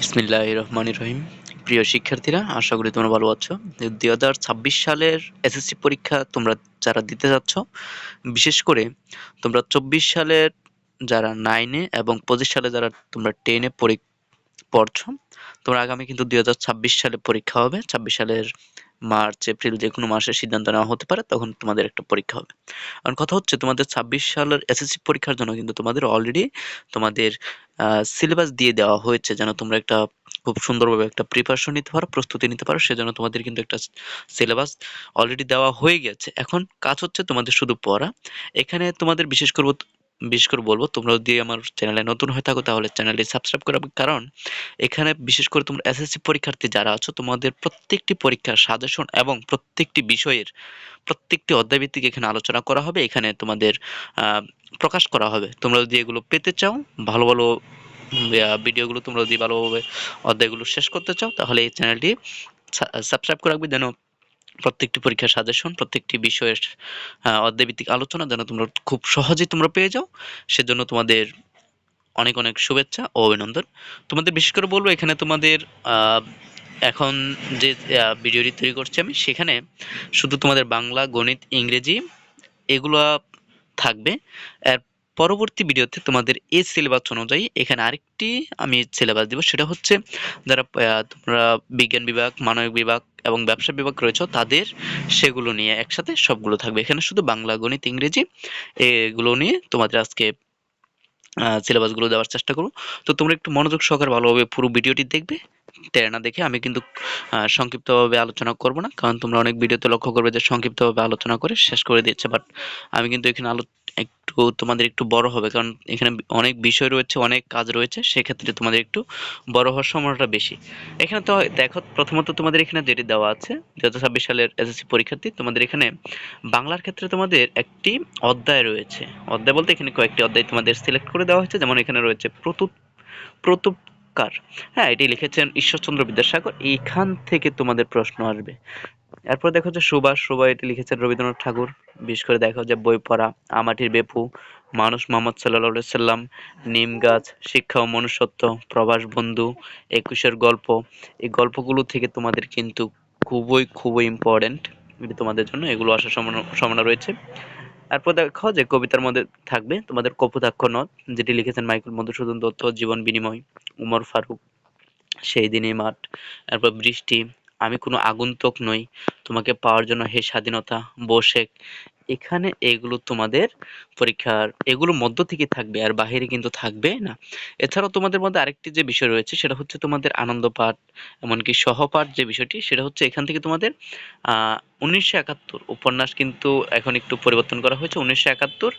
বিসমিল্লাহ রহমান রহিম। প্রিয় শিক্ষার্থীরা, আশা করি তোমরা ভালো আছো। দুই হাজার ছাব্বিশ সালের এসএসসি পরীক্ষা তোমরা যারা দিতে যাচ্ছ, বিশেষ করে তোমরা চব্বিশ সালের যারা নাইনে এবং পঁচিশ সালে যারা তোমরা টেনে পড়ছ, তোমরা আগামী কিন্তু দুই হাজার ছাব্বিশ সালে পরীক্ষা হবে। ছাব্বিশ সালের মার্চ, এপ্রিল যে কোনো মাসে সিদ্ধান্ত নেওয়া হতে পারে, তখন তোমাদের একটা পরীক্ষা হবে। কারণ কথা হচ্ছে, তোমাদের ছাব্বিশ সালের এসএসসি পরীক্ষার জন্য কিন্তু তোমাদের অলরেডি তোমাদের সিলেবাস দিয়ে দেওয়া হয়েছে, যেন তোমরা একটা খুব সুন্দরভাবে একটা প্রিপারেশন নিতে পারো, প্রস্তুতি নিতে পারো, সেজন্য তোমাদের কিন্তু একটা সিলেবাস অলরেডি দেওয়া হয়ে গেছে। এখন কাজ হচ্ছে তোমাদের শুধু পড়া। এখানে তোমাদের বিশেষ করব বিশেষ করে বলব, তোমরা যদি আমার চ্যানেলে নতুন হয়ে থাকো তাহলে চ্যানেলটি সাবস্ক্রাইব করবে কারণ এখানে বিশেষ করে তোমরা এসএসসি পরীক্ষার্থী যারা আছো, তোমাদের প্রত্যেকটি পরীক্ষার সাজেশন এবং প্রত্যেকটি বিষয়ের প্রত্যেকটি অধ্যায়ভিত্তিক এখানে আলোচনা করা হবে। এখানে তোমাদের প্রকাশ করা হবে। তোমরা যদি এগুলো পেতে চাও, ভালো ভালো ভিডিওগুলো তোমরা যদি ভালোভাবে অধ্যায়গুলো শেষ করতে চাও, তাহলে এই চ্যানেলটি সাবস্ক্রাইব করে রাখবে যেন প্রত্যেকটি পরীক্ষার সাজেশন প্রত্যেকটি বিষয়ের অধ্যায়ভিত্তিক আলোচনা যেন তোমরা খুব সহজেই তোমরা পেয়ে যাও। সেজন্য তোমাদের অনেক অনেক শুভেচ্ছা ও অভিনন্দন। তোমাদের বিশেষ করে বলব, এখানে তোমাদের এখন যে ভিডিওটি তৈরি করছি আমি, সেখানে শুধু তোমাদের বাংলা, গণিত, ইংরেজি এগুলো থাকবে। এর পরবর্তী ভিডিওতে তোমাদের এই সিলেবাস অনুযায়ী এখানে আরেকটি আমি সিলেবাস দিব, সেটা হচ্ছে যারা তোমরা বিজ্ঞান বিভাগ, মানবিক বিভাগ এবং ব্যবসা বিভাগ রয়েছে, তাদের সেগুলো নিয়ে একসাথে সবগুলো থাকবে। এখানে শুধু বাংলা, গণিত, ইংরেজি এগুলো নিয়ে তোমাদের আজকে সিলেবাসগুলো দেওয়ার চেষ্টা করব। তো তোমরা একটু মনোযোগ সহকারে ভালোভাবে পুরো ভিডিওটি দেখবে। না দেখে আমি কিন্তু সংক্ষিপ্তভাবে আলোচনা করব না, কারণ তোমরা অনেক ভিডিওতে লক্ষ্য করবে যে সংক্ষিপ্তভাবে আলোচনা করে শেষ করে দিচ্ছে বাট আমি কিন্তু এখানে আলো একটু তোমাদের একটু বড় হবে, কারণ এখানে অনেক বিষয় রয়েছে, অনেক কাজ রয়েছে, সেক্ষেত্রে তোমাদের একটু বড় হওয়ার সম্ভাবনাটা বেশি। এখানে তো দেখো, প্রথমত তোমাদের এখানে যেটি দেওয়া আছে দু হাজার ছাব্বিশ সালের এসএসসি পরীক্ষার্থী, তোমাদের এখানে বাংলার ক্ষেত্রে তোমাদের একটি অধ্যায় রয়েছে। অধ্যায় বলতে এখানে কয়েকটি অধ্যায় তোমাদের সিলেক্ট করে দেওয়া হয়েছে, যেমন এখানে রয়েছে প্রতুপ, প্রতুপকার। হ্যাঁ এটি লিখেছেন ঈশ্বরচন্দ্র বিদ্যাসাগর এইখান থেকে তোমাদের প্রশ্ন আসবে। এরপর দেখো যে সুভাষ সুভাষ এটি লিখেছেন রবীন্দ্রনাথ ঠাকুর। বিশেষ করে দেখো যে বই পড়া, আমাটির বেপু, মানুষ মোহাম্মদ সাল্লাহ সাল্লাম নিম গাছ, শিক্ষা ও মনুষ্যত্ব প্রবাস বন্ধু, একুশের গল্প। এই গল্পগুলো থেকে তোমাদের কিন্তু খুবই খুবই ইম্পর্টেন্ট এটি তোমাদের জন্য, এগুলো আসার সম্ভাবনা রয়েছে। এরপর দেখো যে কবিতার মধ্যে থাকবে তোমাদের কপোতাক্ষ নদ, যেটি লিখেছেন মাইকেল মধুসূদন দত্ত, জীবন বিনিময়, উমর ফারুক, সেই দিনই মাঠ। এরপর বৃষ্টি আমি কোনো আগন্তুক নই। তোমাকে পাওয়ার জন্য হে স্বাধীনতা বসে এখানে এগুলো তোমাদের পরীক্ষার, এগুলো মধ্য থেকে থাকবে আর বাহিরে কিন্তু থাকবে না। এছাড়াও তোমাদের মধ্যে আরেকটি যে বিষয় রয়েছে, সেটা হচ্ছে তোমাদের আনন্দ পাঠ এমনকি সহপাঠ যে বিষয়টি, সেটা হচ্ছে এখান থেকে তোমাদের উনিশশো একাত্তর উপন্যাস কিন্তু এখন একটু পরিবর্তন করা হয়েছে। উনিশশো একাত্তর,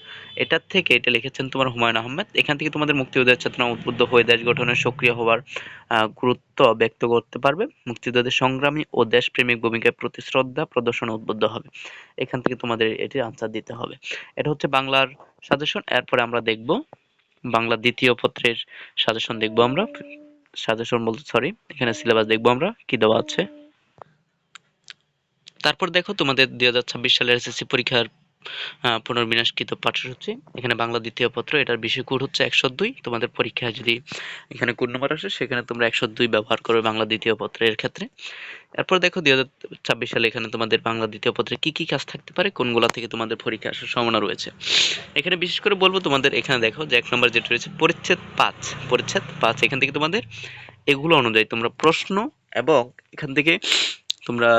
এটার থেকে এটা লিখেছেন তোমার হুমায়ুন আহমেদ। এখান থেকে তোমাদের মুক্তিযোদ্ধার চেতনা উদ্বুদ্ধ হয়ে দেশ গঠনের সক্রিয় হওয়ার গুরুত্ব ব্যক্ত করতে পারবে। মুক্তিযোদ্ধাদের সংগ্রামী ও দেশপ্রেমিক ভূমিকায় প্রতি শ্রদ্ধা প্রদর্শন উদ্বুদ্ধ হবে। এখান থেকে তোমাদের এটির আনসার দিতে হবে। এটা হচ্ছে বাংলার সাজেশন এরপরে আমরা দেখব বাংলা দ্বিতীয় পত্রের সাজেশন দেখব আমরা। সাজেশন বলতে সরি এখানে সিলেবাস দেখব আমরা। কি দেওয়া আছে? তারপর দেখো তোমাদের দুই হাজার ছাব্বিশ সালের এসএসসি পরীক্ষার পুনর্বিন্যাসকৃত পাঠ্যসূচি। এখানে বাংলা দ্বিতীয় পত্র, এটার বিষয় কোড হচ্ছে একশো দুই। তোমাদের পরীক্ষায় যদি এখানে কোড নম্বর আসে, সেখানে তোমরা একশো দুই ব্যবহার করবে বাংলা দ্বিতীয় পত্রের ক্ষেত্রে। এরপর দেখো দুই হাজার ছাব্বিশ সালে এখানে তোমাদের বাংলা দ্বিতীয় পত্রে কি কি কাজ থাকতে পারে, কোনগুলা থেকে তোমাদের পরীক্ষা আসার সম্ভাবনা রয়েছে। এখানে বিশেষ করে বলব তোমাদের এখানে দেখো যে এক নম্বর যেটা রয়েছে, পরিচ্ছেদ পাঁচ। পরিচ্ছেদ পাঁচ, এখান থেকে তোমাদের এগুলো অনুযায়ী তোমরা প্রশ্ন এবং এখান থেকে তোমরা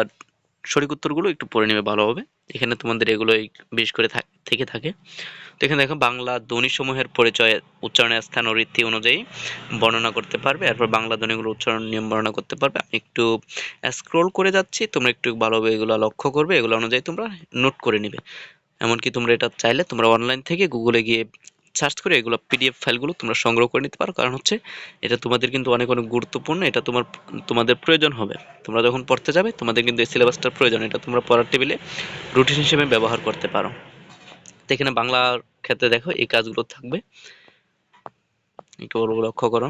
সঠিক উত্তরগুলো একটু পড়ে নেবে ভালোভাবে। এখানে তোমাদের এগুলোই বিশেষ করে থেকে থাকে। তো এখানে দেখো, বাংলা ধ্বনিসমূহের পরিচয়, উচ্চারণের স্থান ও রীতি অনুযায়ী বর্ণনা করতে পারবে। এরপর বাংলা ধ্বনিগুলো উচ্চারণ নিয়ম বর্ণনা করতে পারবে। আমি একটু স্ক্রোল করে যাচ্ছি, তোমরা একটু ভালোভাবে এগুলো লক্ষ্য করবে। এগুলো অনুযায়ী তোমরা নোট করে নিবে। এমনকি তোমরা এটা চাইলে তোমরা অনলাইন থেকে গুগলে গিয়ে সার্চ করে এগুলো পিডিএফ ফাইলগুলো তোমরা সংগ্রহ করে নিতে পারো। কারণ হচ্ছে এটা তোমাদের কিন্তু অনেক অনেক গুরুত্বপূর্ণ, এটা তোমার, তোমাদের প্রয়োজন হবে। তোমরা যখন পড়তে যাবে, তোমাদের কিন্তু এই সিলেবাসটার প্রয়োজন, এটা তোমরা পড়ার টেবিলে রুটিন হিসেবে ব্যবহার করতে পারো। তো এখানে বাংলার ক্ষেত্রে দেখো, এই কাজগুলো থাকবে। একটু লক্ষ্য করো।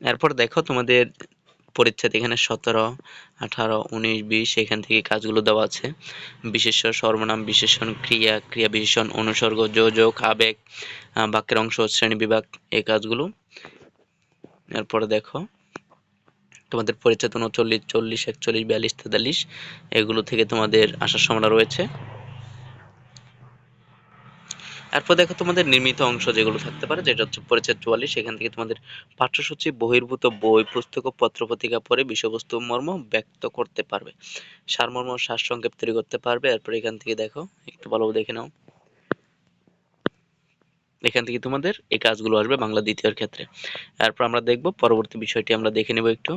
এরপর দেখো তোমাদের পরিচ্ছেদ এখানে সতেরো, আঠারো, উনিশ, বিশ, এখান থেকে কাজগুলো দেওয়া আছে। বিশেষ সর্বনাম, বিশেষণ, ক্রিয়া ক্রিয়া বিশেষণ, অনুসর্গ, যোজক, আবেগ বাক্যের অংশ, শ্রেণি বিভাগ এই কাজগুলো। এরপরে দেখো, তোমাদের পরিচয় উনচল্লিশ, চল্লিশ, একচল্লিশ, বিয়াল্লিশ, তেতাল্লিশ, এগুলো থেকে তোমাদের আসার সম্ভাবনা রয়েছে। এরপর দেখো তোমাদের নির্মিত অংশ যেগুলো থাকতে পারে, যেটা হচ্ছে পরিচয় চুয়াল্লিশ, সেখান থেকে তোমাদের পাঠ্যসূচি, বহির্ভূত বই, পুস্তক ও পত্রপত্রিকা পড়ে বিষয়বস্তু মর্ম ব্যক্ত করতে পারবে। সারমর্ম সারসংক্ষেপ তৈরি করতে পারবে। এরপর এখান থেকে দেখো, একটু ভালো দেখে নাও। এখান থেকে তোমাদের এই কাজগুলো আসবে বাংলা দ্বিতীয়র ক্ষেত্রে। এরপর আমরা দেখব, পরবর্তী বিষয়টি আমরা দেখে নেব একটু।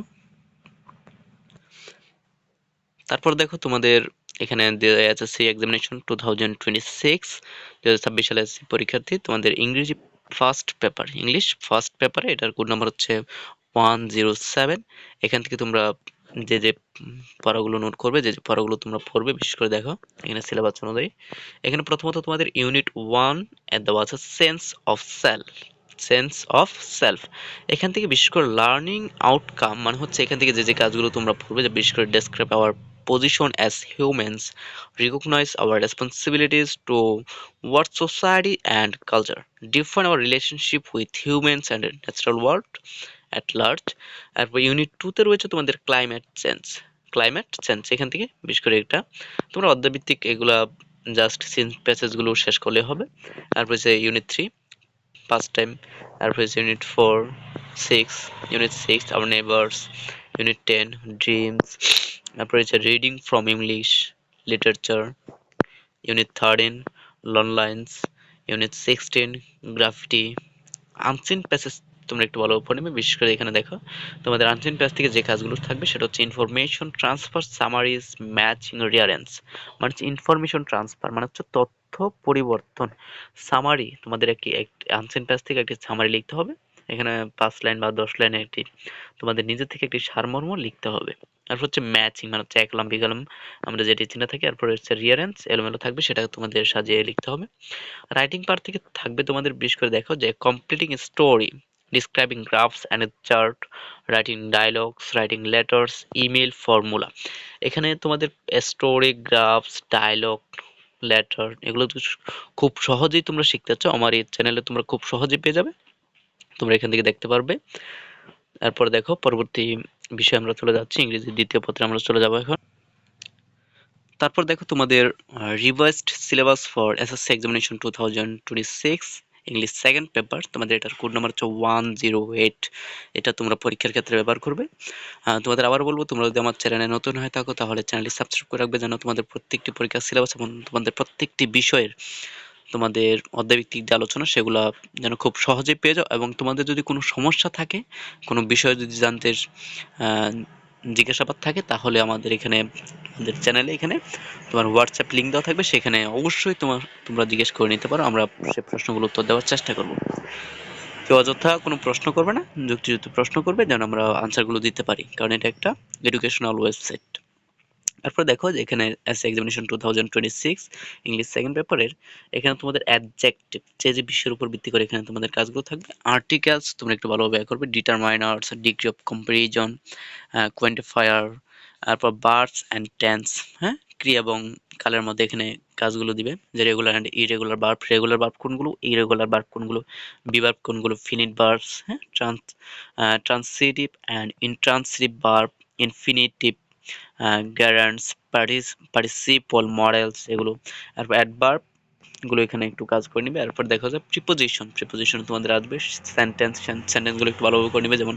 তারপর দেখো তোমাদের এখানে SSC examination two thousand twenty six দু হাজার ছাব্বিশ সালে পরীক্ষার্থী, তোমাদের ইংরেজি ফার্স্ট পেপার ইংলিশ ফার্স্ট পেপারে এটার কোড নাম্বার হচ্ছে ওয়ান জিরো সেভেন এখান থেকে তোমরা যে যে পড়াগুলো নোট করবে, যে যে পড়াগুলো তোমরা পড়বে, বিশেষ করে দেখো, এখানে সিলেবাস অনুযায়ী। এখানে প্রথমত তোমাদের ইউনিট ওয়ান এট দেওয়া আছে sense of self sense of self এখান থেকে বিশেষ করে লার্নিং আউটকাম মানে হচ্ছে এখান থেকে যে যে কাজগুলো তোমরা পড়বে, যে বিশেষ করে describe our position as humans, recognize our responsibilities towards society and culture, define our relationship with humans and natural world at large, তারপর ইউনিট টুতে রয়েছে তোমাদের ক্লাইমেট চেঞ্জ ক্লাইমেট চেঞ্জ এখান থেকে বিশেষ করে এটা। তোমরা অর্ধভিত্তিক এগুলা জাস্ট সিন প্যাসেজগুলো শেষ করলে হবে। তারপর হচ্ছে ইউনিট থ্রি ফার্স্ট টাইম তারপর হচ্ছে unit four six unit six our neighbours unit ten dreams তারপরে হচ্ছে reading from English literature unit thirteen lawn lines unit sixteen graffiti unseen passage তোমরা একটু ভালো নেবে বিশেষ করে এখানে দেখো, তোমাদের আনসিন প্যাস থেকে যে কাজগুলো থাকবে সেটা হচ্ছে information transfer summarise matching rearrange মানে হচ্ছে ইনফরমেশন ট্রান্সফার মানে হচ্ছে তথ্য পরিবর্তন। সামারি তোমাদের একটি আনসিন প্যাস থেকে একটি সামারি লিখতে হবে, এখানে পাঁচ লাইন বা দশ লাইনে একটি, তোমাদের নিজের থেকে একটি সারমর্ম লিখতে হবে। তারপর হচ্ছে ম্যাচিং মানে হচ্ছে এক কলাম বিকলম আমরা যেটি চিনে থাকি, তারপরে হচ্ছে রিয়ারেন্স এলোমেলো থাকবে, সেটা তোমাদের সাজিয়ে লিখতে হবে। রাইটিং পার্ট থেকে থাকবে তোমাদের বিশেষ করে দেখো যে completing story describing graphs and a chart, writing dialogues, writing email formula এখানে তোমাদের স্টোরি গ্রাফস ডায়লগ লেটার এগুলো খুব সহজেই তোমরা শিখতে চাও। আমার এই চ্যানেলে তোমরা খুব সহজেই পেয়ে যাবে। তোমরা এখান থেকে দেখতে পারবে। তারপর দেখো, পরবর্তী বিষয়ে আমরা চলে যাচ্ছি ইংরেজি দ্বিতীয় পত্রে আমরা চলে যাব এখন। তারপর দেখো তোমাদের revised syllabus for SSC examination two thousand twenty six English second paper তোমাদের এটার কোড নাম্বার হচ্ছে ওয়ান জিরো এইট এটা তোমরা পরীক্ষার ক্ষেত্রে ব্যবহার করবে। তোমাদের আবার বলব, তোমরা যদি আমার চ্যানেলে নতুন হয়ে থাকো, তাহলে চ্যানেলটি সাবস্ক্রাইব করে রাখবে, যেন তোমাদের প্রত্যেকটি পরীক্ষার সিলেবাস এবং তোমাদের প্রত্যেকটি বিষয়ের তোমাদের অধ্যায়ভিত্তিক যে আলোচনা, সেগুলো যেন খুব সহজে পেয়ে যাও এবং তোমাদের যদি কোনো সমস্যা থাকে, কোনো বিষয় যদি জানতে জিজ্ঞাসাবাদ থাকে, তাহলে আমাদের এখানে, আমাদের চ্যানেলে এখানে তোমার হোয়াটসঅ্যাপ লিঙ্ক দেওয়া থাকবে। সেখানে অবশ্যই তোমার, তোমরা জিজ্ঞেস করে নিতে পারো। আমরা সে প্রশ্নগুলো উত্তর দেওয়ার চেষ্টা করব। কেউ অযথা কোনো প্রশ্ন করবে না, যুক্তিযুক্ত প্রশ্ন করবে, যেন আমরা আনসারগুলো দিতে পারি। কারণ এটা একটা এডুকেশনাল ওয়েবসাইট তারপর দেখো যে এখানে S examination two thousand twenty six English second পেপারের এখানে তোমাদের অ্যাডজেক্টিভ যে যে বিষয়ের উপর ভিত্তি করে এখানে তোমাদের কাজগুলো থাকবে আর্টিকেলস তোমরা একটু ভালোভাবে ব্যয় করবে determiners degree of comparison quantifier তারপর বার্ডস অ্যান্ড টেন্স হ্যাঁ? ক্রিয়া এবং কালের মধ্যে এখানে কাজগুলো দিবে, যে regular and irregular verb regular verb কোনগুলো ইরেগুলার বার্ব কোনগুলো বিবার্ব কোনগুলো ফিনিট বার্বস হ্যাঁ? Trans transitive and intransitive verb infinitive gerunds participle modals এগুলো। তারপর অ্যাডভার্বগুলো এখানে একটু কাজ করে নিবে। এরপর দেখা যায় প্রিপোজিশন প্রিপোজিশন তোমাদের আসবে। সেন্টেন্স সেন্টেন্সগুলো একটু ভালোভাবে করে নিবে। যেমন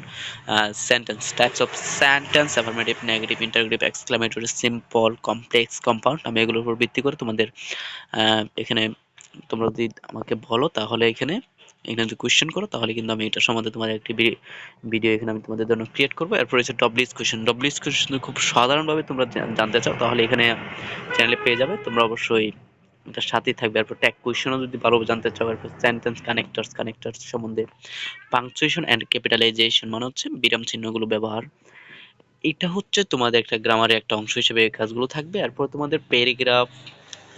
sentence types of sentence affirmative negative interrogative exclamatory simple complex compound আমি এগুলোর উপর ভিত্তি করে তোমাদের এখানে তোমরা যদি আমাকে বলো তাহলে এখানে এখানে যদি কোয়েশ্চেন করো, তাহলে কিন্তু আমি এটা সম্বন্ধে তোমার একটি ভিডিও এখানে আমি তোমাদের জন্য ক্রিয়েট করব। এরপর হচ্ছে ডব্লিউস কোয়েশ্চেন ডব্লিউস কোয়েশ্চেন খুব সাধারণভাবে তোমরা জানতে চাও, তাহলে এখানে চ্যানেলে পেয়ে যাবে। তোমরা অবশ্যই এটার সাথেই থাকবে। এরপর ট্যাগ কোয়েশ্চেনও যদি ভালো জানতে চাও, এরপর সেন্টেন্স কানেক্টার্স কানেক্টার্স সম্বন্ধে পাংচুয়েশন অ্যান্ড ক্যাপিটালাইজেশন মানে হচ্ছে বিরাম চিহ্নগুলো ব্যবহার। এটা হচ্ছে তোমাদের একটা গ্রামারের একটা অংশ হিসেবে কাজগুলো থাকবে। এরপর তোমাদের প্যারাগ্রাফ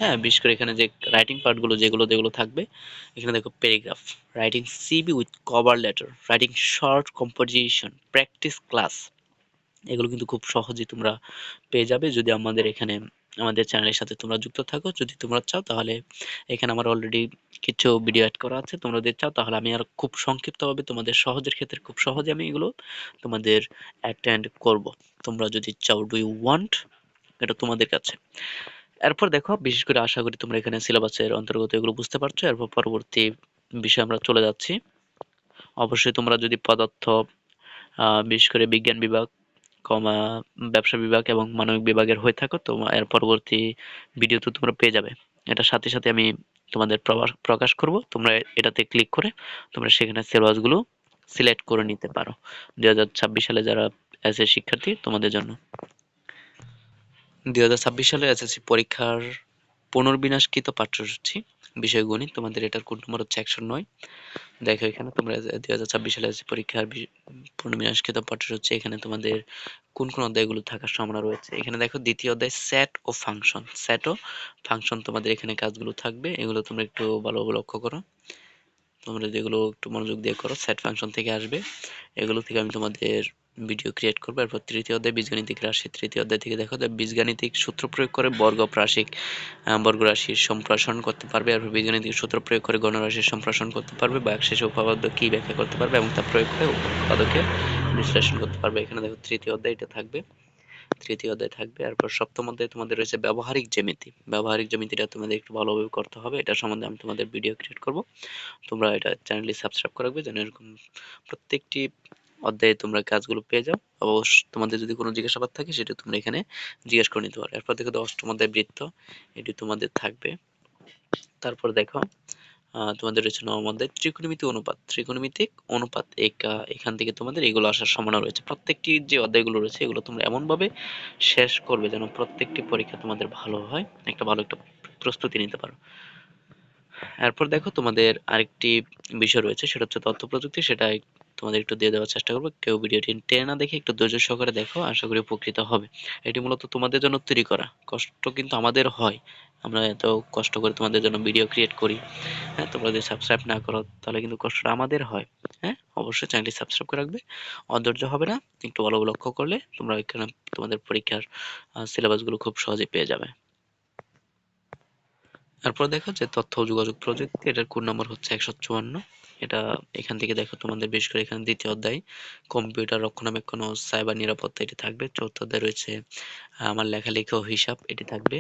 হ্যাঁ বিশেষ করে এখানে যে রাইটিং পার্টগুলো যেগুলো যেগুলো থাকবে, এখানে দেখো paragraph writing CV with cover letter writing short composition practice class এগুলো কিন্তু খুব সহজেই তোমরা পেয়ে যাবে। যদি আমাদের এখানে, আমাদের চ্যানেলের সাথে তোমরা যুক্ত থাকো, যদি তোমরা চাও তাহলে এখানে আমার অলরেডি কিছু ভিডিও অ্যাড করা আছে, তোমরা যদি চাও তাহলে আমি আর খুব সংক্ষিপ্তভাবে তোমাদের সহজের ক্ষেত্রে খুব সহজে আমি এগুলো তোমাদের অ্যাটেন্ড করব। তোমরা যদি চাও ডু ইউ ওয়ান্ট এটা তোমাদের কাছে। এরপর দেখো, বিশেষ করে আশা করি তোমরা এখানে সিলেবাসের অন্তর্গত এগুলো বুঝতে পারছ। এরপর পরবর্তী বিষয়ে আমরা চলে যাচ্ছি। অবশ্যই তোমরা যদি পদার্থ বিশেষ করে বিজ্ঞান বিভাগ, কমা, ব্যবসা বিভাগ এবং মানবিক বিভাগের হয়ে থাকো, তো এর পরবর্তী ভিডিও তো তোমরা পেয়ে যাবে। এটার সাথে সাথে আমি তোমাদের প্রকাশ করব। তোমরা এটাতে ক্লিক করে তোমরা সেখানে সিলেবাসগুলো সিলেক্ট করে নিতে পারো। দুই হাজার ছাব্বিশ সালে যারা এসএ শিক্ষার্থী, তোমাদের জন্য। দুই হাজার ছাব্বিশ সালে এসএসসি পরীক্ষার পুনর্বিন্যাসকৃত পাঠ্যসূচি, বিষয় গণিত, তোমাদের এটার কোড নম্বর হচ্ছে একশো নয়। দেখো এখানে তোমরা দুই হাজার ছাব্বিশ সালে এসএসসি পরীক্ষার পুনর্বিন্যাসকৃত পাঠ্যসূচি, এখানে তোমাদের কোন কোন অধ্যায়গুলো থাকার সম্ভাবনা রয়েছে। এখানে দেখো দ্বিতীয় অধ্যায় সেট ও ফাংশন সেট ও ফাংশন তোমাদের এখানে কাজগুলো থাকবে, এগুলো তোমরা একটু ভালোভাবে লক্ষ্য করো। তোমরা যেগুলো একটু মনোযোগ দিয়ে করো সেট ফাংশন থেকে আসবে, এগুলো থেকে আমি তোমাদের ভিডিও ক্রিয়েট করব। এরপর তৃতীয় অধ্যায় বীজগাণিতিক রাশি। তৃতীয় অধ্যায় থেকে দেখো যে বীজগাণিতিক সূত্র প্রয়োগ করে বর্গ প্রাসিক আহ, বর্গ রাশির সম্প্রসারণ করতে পারবে। এরপর বীজগাণিতিক সূত্র প্রয়োগ করে গণরাশির সম্প্রসারণ করতে পারবে বা শেষে উপপাদ্য কি ব্যাখ্যা করতে পারবে এবং তা প্রয়োগ করে উপপাদ্যকে বিশ্লেষণ করতে পারবে। এখানে দেখো তৃতীয় অধ্যায় এটা থাকবে। তৃতীয় অধ্যায় থাকবে। এরপর সপ্তম অধ্যায় তোমাদের রয়েছে ব্যবহারিক জ্যামিতি। ব্যবহারিক জ্যামিতিটা তোমাদের একটু ভালোভাবে করতে হবে। এটা সম্বন্ধে আমি তোমাদের ভিডিও ক্রিয়েট করব। তোমরা এটা চ্যানেলটি সাবস্ক্রাইব করাবে যেন এরকম প্রত্যেকটি অধ্যায়ে তোমরা কাজগুলো পেয়ে যাও। অবশ্য তোমাদের যদি কোনো জিজ্ঞাসাবাদ থাকে, সেটা তোমরা এখানে জিজ্ঞেস করে নিতে পারো। এরপর দেখো অষ্টম অধ্যায় বৃত্ত, এটি তোমাদের থাকবে। তারপর দেখো তোমাদের রয়েছে নবম অধ্যায় ত্রিকোণমিতিক অনুপাত। ত্রিকোণমিতিক অনুপাত এখান থেকে তোমাদের এগুলো আসার সম্ভাবনা রয়েছে। প্রত্যেকটি যে অধ্যায়গুলো রয়েছে, এগুলো তোমরা এমনভাবে শেষ করবে যেন প্রত্যেকটি পরীক্ষা তোমাদের ভালো হয়, একটা ভালো একটা প্রস্তুতি নিতে পারো। এরপর দেখো তোমাদের আরেকটি বিষয় রয়েছে, সেটা হচ্ছে তথ্য প্রযুক্তি, সেটা তোমাদের একটু দিয়ে দেওয়ার চেষ্টা করব। কেউ ভিডিওটি টেনে না দেখে একটু ধৈর্য সহকারে দেখো, আশা করি উপকৃত হবে। এটি মূলত তোমাদের জন্য তৈরি করা। কষ্ট কিন্তু আমাদের হয়। আমরা এত কষ্ট করে তোমাদের জন্য ভিডিও ক্রিয়েট করি। হ্যাঁ তোমরা যদি সাবস্ক্রাইব না করো, তাহলে কিন্তু কষ্টটা আমাদের হয়। হ্যাঁ অবশ্যই চ্যানেলটি সাবস্ক্রাইব করে রাখবে। অধৈর্য হবে না। একটু ভালো লক্ষ্য করলে তোমরা এখানে তোমাদের পরীক্ষার সিলেবাসগুলো খুব সহজে পেয়ে যাবে। তারপর দেখো যে তথ্য যোগাযোগ প্রযুক্তি, এটার কোড নম্বর হচ্ছে একশো চুয়ান্ন। এটা এখান থেকে দেখো তোমাদের বেশ করে এখানে দ্বিতীয় অধ্যায়, কম্পিউটার রক্ষণাবেক্ষণ ও সাইবার নিরাপত্তা এটি থাকবে। চতুর্থ অধ্যায় রয়েছে আমার লেখালেখি ও হিসাব এটি থাকবে।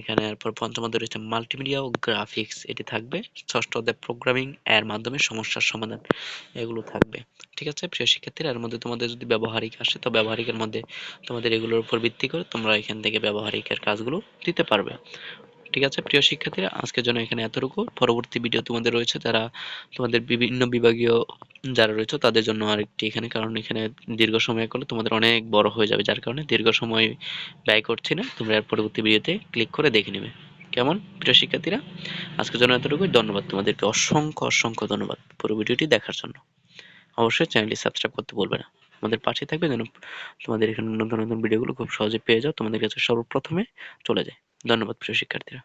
এখানে এরপর পঞ্চম অধ্যায় রয়েছে মাল্টিমিডিয়া ও গ্রাফিক্স এটি থাকবে। ষষ্ঠ অধ্যায় প্রোগ্রামিং এর মাধ্যমে সমস্যার সমাধান এগুলো থাকবে। ঠিক আছে? প্রিয় শিক্ষার্থীরা, এর মধ্যে তোমাদের যদি ব্যবহারিক আসে, তো ব্যবহারিকের মধ্যে তোমাদের এগুলোর উপর ভিত্তি করে তোমরা এখান থেকে ব্যবহারিকের কাজগুলো দিতে পারবে। ঠিক আছে, প্রিয় শিক্ষার্থীরা, আজকের জন্য এখানে এতটুকু। পরবর্তী ভিডিও তোমাদের রয়েছে, তারা তোমাদের বিভিন্ন বিভাগীয় যারা রয়েছে, তাদের জন্য আরেকটি এখানে, কারণ এখানে দীর্ঘ সময় করলে তোমাদের অনেক বড় হয়ে যাবে, যার কারণে দীর্ঘ সময় ব্যয় করছি না। তোমরা এর পরবর্তী ভিডিওতে ক্লিক করে দেখে নেবে। কেমন? প্রিয় শিক্ষার্থীরা, আজকের জন্য এতটুকুই ধন্যবাদ তোমাদেরকে। অসংখ্য অসংখ্য ধন্যবাদ পুরো ভিডিওটি দেখার জন্য। অবশ্যই চ্যানেলটি সাবস্ক্রাইব করতে বলবে না। আমাদের পাশে থাকবে, যেন তোমাদের এখানে নতুন নতুন ভিডিওগুলো খুব সহজে পেয়ে যাও। তোমাদের কাছে সর্বপ্রথমে চলে যায়। ধন্যবাদ প্রিয় শিক্ষার্থীরা।